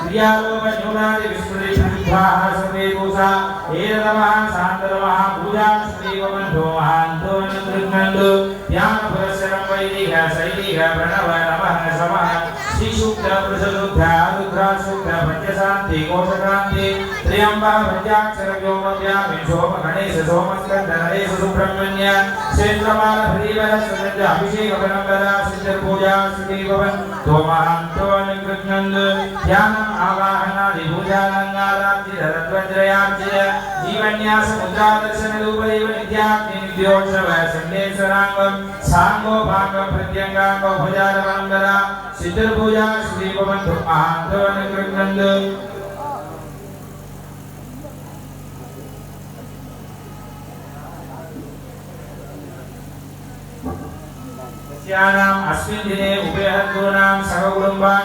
क्रियालोप न्यूनादि विस्मृति प्रविद्धाः सर्वे पूषा एतमः शान्तरमः पूजा श्रीवमन्धो महान्तो नृत्नन्दो ध्यान पुरस्सरं वैदिक शैलिक प्रणव नमः समः श्रीसूक्त शुक्रभज्यशान्ति कोशकान्ति त्र्यम्बा भज्याक्षरव्योमव्या विंशोपगणेश सोमस्कन्धरेश सुब्रह्मण्य क्षेत्रमालभृदीवरस्य अभिषेकपरम्परा सिद्धपूजा श्रीभवन् तोमहान्तो निकृष्णन् ध्यानम् आवाहनादि पूजानन्दाराब्धिधरद्वज्रयाब्जय जीवन्यासमुद्रादर्शनरूपदेव नित्याग्नि ध्यानम् आवाहनादि पूजालङ्काराब्धि धरद्वज्रयाब्धि जीवन्यास मुद्रादर्शन रूपदेव नित्याग्नि नित्योत्सव सन्देशराङ्गं साङ्गो भागं प्रत्यङ्गाङ्गो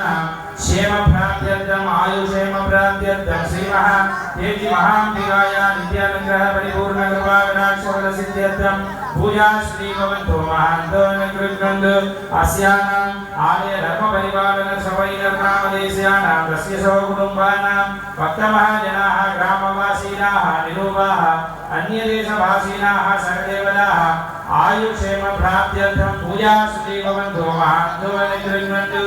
भुजारवाङ्गरा सिद्धपूजा श्री भवन तोमहंतो निकृष्णन्द तस्यानाम् अस्मिन् दिने उभयहर्तॄणां सर्वकुटुम्बानां क्षेमप्राप्त्यर्थम् आयुक्षेमप्राप्त्यर्थं श्रीमः तेजि महाम्बिकाया नित्यानुग्रह परिपूर्णकृपाकटाक्षफलसिद्ध्यर्थं पूजा श्रीभवन्तो महान्तो निकृष्णन्द अस्यानाम् आलय धर्मपरिपालन सवैनर्नामदेश्यानां तस्य स्वकुटुम्बानां भक्तमहाजनाः ग्रामवासीनाः निरूपाः अन्यदेशभाषिणाः सर्वदेवताः आयुक्षेम प्राप्त्यर्थं पूजा श्री भवन्तो महान्तो निकृष्णन्तु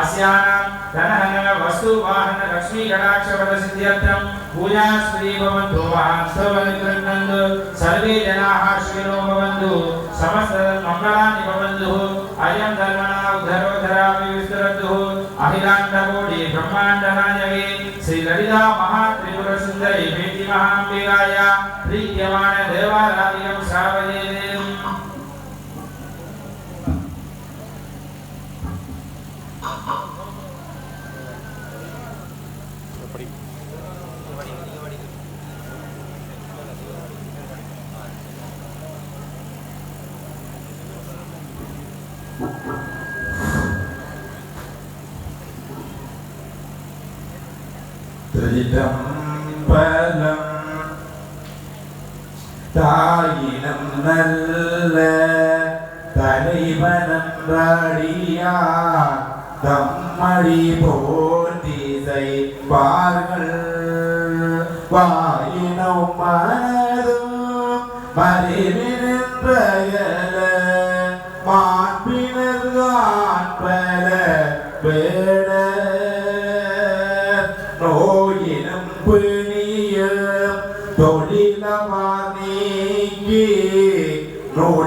अस्यानां ధనహనన వస్తు వాహన లక్ష్మీ కటాక్ష సిద్ధ్యర్థం పూజా శ్రీ భవంతు వాహంసవని గృహ్ణందు సర్వే జనాః శ్రీనో భవంతు సమస్త మంగళాని భవంతు అయం ధర్మణా ఉద్ధరో ధరామి అఖిలాండకోటి శ్రీ సుందరి ప్రీత్యమాన దేవాలయం శ్రావయేదే திருச்சிற்றம்பலம் தாயினம் நல்ல தலைவனன்றாடியா தம்மடி போர்த்திசை பார்கள். வாயினம் மனதும் மறைவினின்றயல. மாண்பினர் காண்பல வேட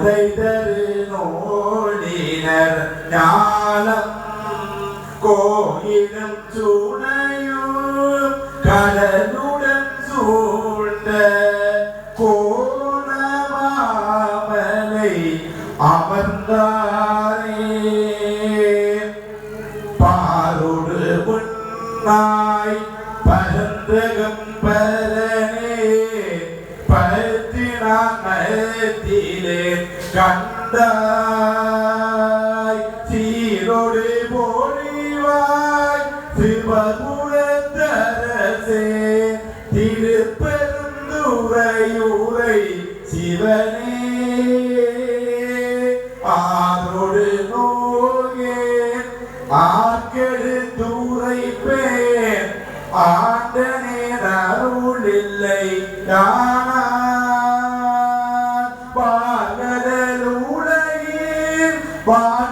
நோடை நோடினர் ஞானம். கோயிலும் சுனையும் கடலுடன் சூழ்ந்த கோணமாமலை அமர்ந்தாரே. பாருடு முன்னாய் பரந்தகம் பரனே பரத்தினான் மயத்திலே கண்டாய் சீரோடு போலிவாய் சிவகுணத்தரசே திருப்பெருந்துரையூரை சிவனே. 吧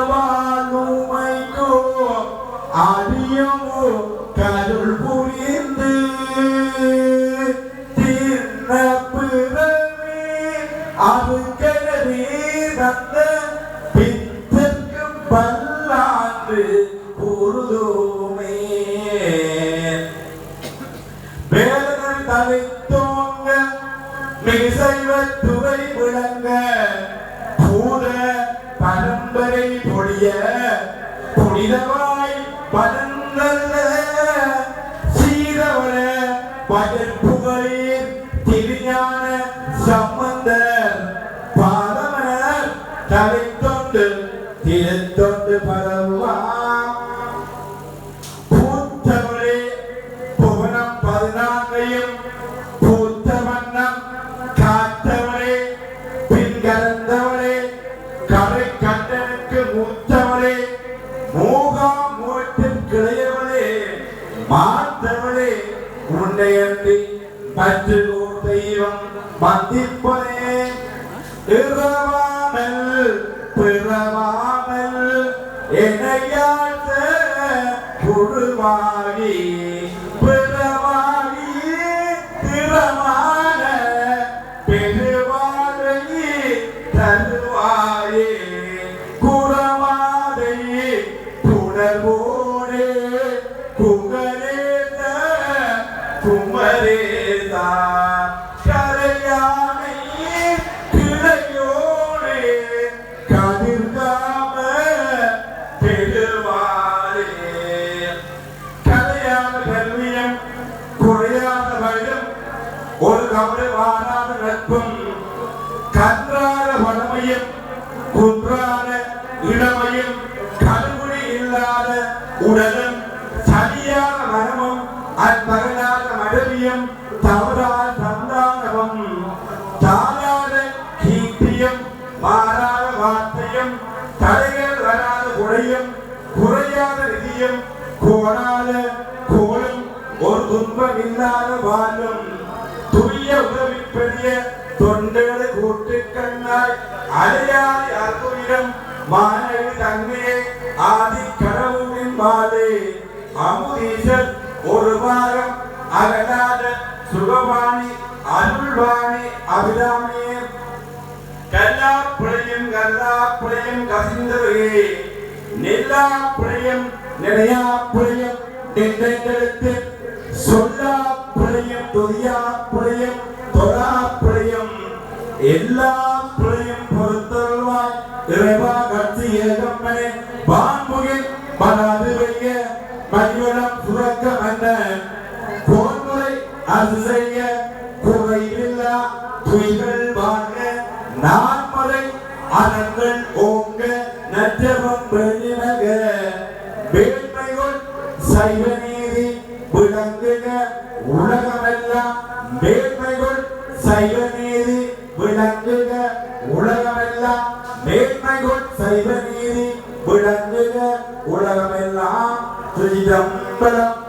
பகற்புகளில் திருஞான சம்பந்தர் பாதமனர் தலைத்தொண்டு திருத்தொண்டு பரவா இறவாமல் பிறவாமல் என்னையாழ்த்த குழுவாகி உதவி பெரிய தொண்டர்களை கூட்டு கண்ணாய் அலையாதி அற்புதம் மாணவி தன்மையே ஆதி கடவுளின் மாலே. அமுதீசர் ஒரு வாரம் அகலாத சுகவாணி அருள்வாணி அபிராமியே. கல்லா புழையும் கல்லா புழையும் கசிந்தவரே. நெல்லா புழையும் நிலையா புழையும் நின்றெடுத்து சொல்லா புழையும் துதியா எல்லா புழையும் பொறுத்தருள்வாய். இறைவா கட்சி ஏகம்பனே வான்முகில் மனாது வைய மணிவனம் சுரக்கம் என்ன போன்முறை அது செய்ய குறையில்லா துய்கள் வாங்க நான்மறை அறங்கள் ஓங்க நற்றவம் வெளிநக வேண்மைகள் சைவ நீதி விளங்குக உலக சைவநீதி விளங்குக. உலகமெல்லாம் மேன்மை கொள் சைவநீதி விளங்குக. உலகமெல்லாம் திருச்சிதம்பரம்